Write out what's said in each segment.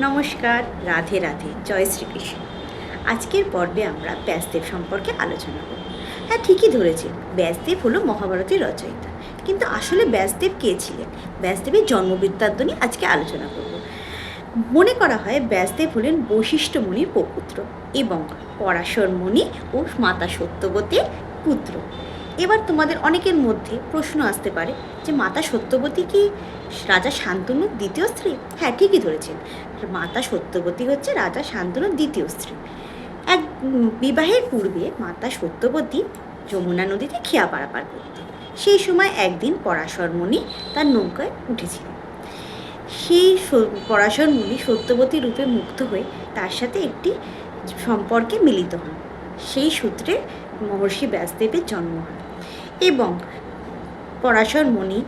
নমস্কার, রাধে রাধে, জয় শ্রীকৃষ্ণ। আজকের পর্বে আমরা ব্যাসদেব সম্পর্কে আলোচনা করব। হ্যাঁ ঠিকই ধরেছেন, ব্যাসদেব হলো মহাভারতের রচয়িতা। কিন্তু আসলে ব্যাসদেব কে ছিলেন? ব্যাসদেবের জন্মবৃত্তান্ত নিয়ে আজকে আলোচনা করব। মনে করা হয় ব্যাসদেব হলেন বৈশিষ্ট্য মুনির প্রপুত্র এবং পরাশর মুনি ও মাতা সত্যবতীর পুত্র। এবার তোমাদের অনেকের মধ্যে প্রশ্ন আসতে পারে যে মাতা সত্যবতী কি রাজা শান্তনুর দ্বিতীয় স্ত্রী? হ্যাঁ ঠিকই ধরেছেন। মাতা সত্যবতী হচ্ছে রাজা শান্তনুর দ্বিতীয় স্ত্রী। এক বিবাহের পূর্বে মাতা সত্যবতী যমুনা নদীতে খেয়া পারাপার করতেন। সেই সময় একদিন পরাশর মুনি তার নৌকায় উঠেছিলেন। সেই পরাশর মুনি সত্যবতী রূপে মুগ্ধ হয়ে তার সাথে একটি সম্পর্কে মিলিত হন। সেই সূত্রে মহর্ষি ব্যাসদেবের জন্ম হয়। এবং পরাশর মুনি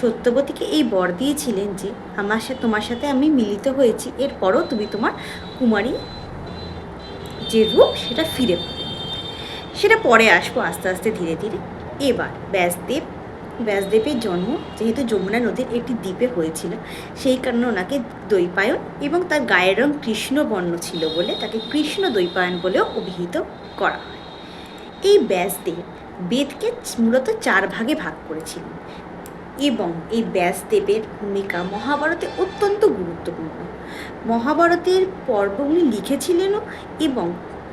সত্যবতীকে এই বর দিয়েছিলেন যে, আমার সাথে তোমার সাথে আমি মিলিত হয়েছি, এরপরও তুমি তোমার কুমারী যে রূপ সেটা ফিরে পাবে। সেটা পরে আসব আস্তে আস্তে ধীরে ধীরে। এবার ব্যাসদেব, ব্যাসদেবের জন্ম যেহেতু যমুনা নদীর একটি দ্বীপে হয়েছিল, সেই কারণে ওনাকে দৈপায়ন এবং তার গায়ের রং কৃষ্ণবর্ণ ছিল বলে তাকে কৃষ্ণ দৈপায়ন বলেও অভিহিত করা হয়। এই ব্যাসদেব বেদকে মূলত চার ভাগে ভাগ করেছিলেন। এবং এই ব্যাসদেবের ভূমিকা মহাভারতে অত্যন্ত গুরুত্বপূর্ণ। মহাভারতের পর্বগুলি লিখেছিলেনও এবং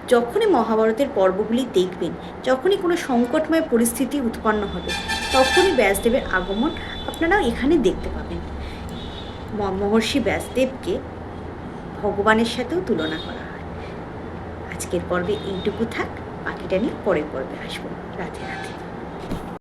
যখনই মহাভারতের পর্বগুলি দেখবেন, যখনই কোনো সংকটময় পরিস্থিতি উৎপন্ন হবে, তখনই ব্যাসদেবের আগমন আপনারা এখানে দেখতে পাবেন। মহর্ষি ব্যাসদেবকে ভগবানের সাথেও তুলনা করা হয়। আজকের পর্বে এইটুকু থাক, বাকিটা নিয়ে পরের পর্বে আসব। রাতে রাধে।